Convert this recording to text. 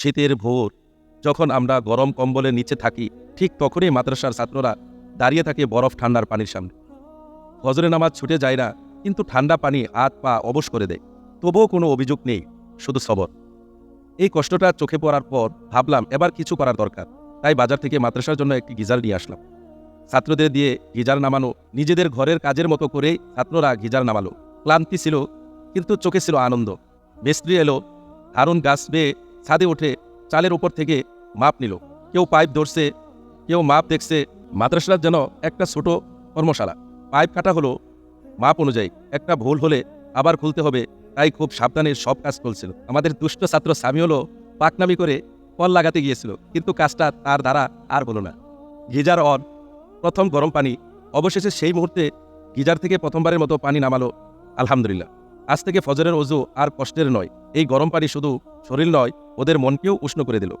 শীতের ভোর। যখন আমরা গরম কম্বলের নিচে থাকি, ঠিক তখনই মাদ্রাসার ছাত্ররা দাঁড়িয়ে থাকে বরফ ঠান্ডার পানির সামনে। ফজরে নামাজ ছুটে যায় না, কিন্তু ঠান্ডা পানি হাত পা অবশ করে দেয়। তবুও কোনো অভিযোগ নেই, শুধু সবর। এই কষ্টটা চোখে পড়ার পর ভাবলাম এবার কিছু করার দরকার। তাই বাজার থেকে মাদ্রাসার জন্য একটি গিজার নিয়ে আসলাম। ছাত্রদের দিয়ে গিজার নামানো, নিজেদের ঘরের কাজের মতো করেই ছাত্ররা গিজার নামালো। ক্লান্তি ছিল, কিন্তু চোখে ছিল আনন্দ। মিস্ত্রি এলো, হারুন গাছ বেয়ে ছাদে উঠে চালের উপর থেকে মাপ নিল। কেউ পাইপ ধরছে, কেউ মাপ দেখছে। মাদ্রাসার যেন একটা ছোট কর্মশালা। পাইপ কাটা হলো মাপ অনুযায়ী। একটা ভুল হলে আবার খুলতে হবে, তাই খুব সাবধানে সব কাজ চলছিল। আমাদের দুষ্ট ছাত্র হলো পাকনামি করে কল লাগাতে গিয়েছিল, কিন্তু কাজটা তার দ্বারা আর হলো না। গিজার অন, প্রথম গরম পানি, অবশেষে সেই মুহূর্তে গিজার থেকে প্রথমবারের মতো পানি নামালো। আলহামদুলিল্লাহ। আজ থেকে ফজরের অজু আর কষ্টের নয়। এই গরম পানি শুধু শরীর নয় ওদের মনকেও উষ্ণ করে দিল।